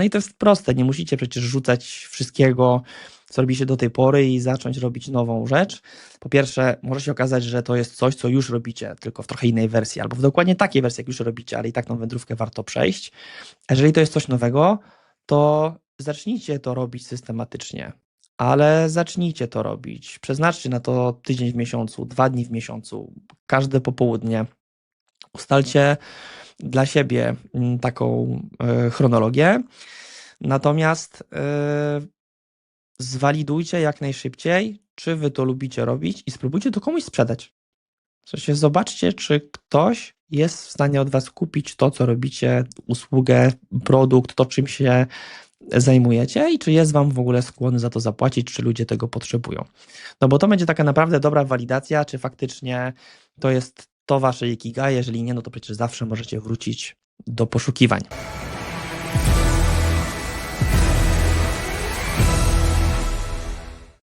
No i to jest proste, nie musicie przecież rzucać wszystkiego, co robicie do tej pory i zacząć robić nową rzecz. Po pierwsze, może się okazać, że to jest coś, co już robicie, tylko w trochę innej wersji, albo w dokładnie takiej wersji, jak już robicie, ale i tak tą wędrówkę warto przejść. Jeżeli to jest coś nowego, to zacznijcie to robić systematycznie, ale zacznijcie to robić. Przeznaczcie na to tydzień w miesiącu, dwa dni w miesiącu, każde popołudnie. Ustalcie dla siebie mm, taką e, chronologię. Natomiast e, zwalidujcie jak najszybciej, czy wy to lubicie robić i spróbujcie to komuś sprzedać. W zobaczcie, czy ktoś jest w stanie od was kupić to, co robicie, usługę, produkt, to czym się zajmujecie i czy jest wam w ogóle skłonny za to zapłacić, czy ludzie tego potrzebują. No bo to będzie taka naprawdę dobra walidacja, czy faktycznie to jest to wasze ikigai, jeżeli nie, no to przecież zawsze możecie wrócić do poszukiwań.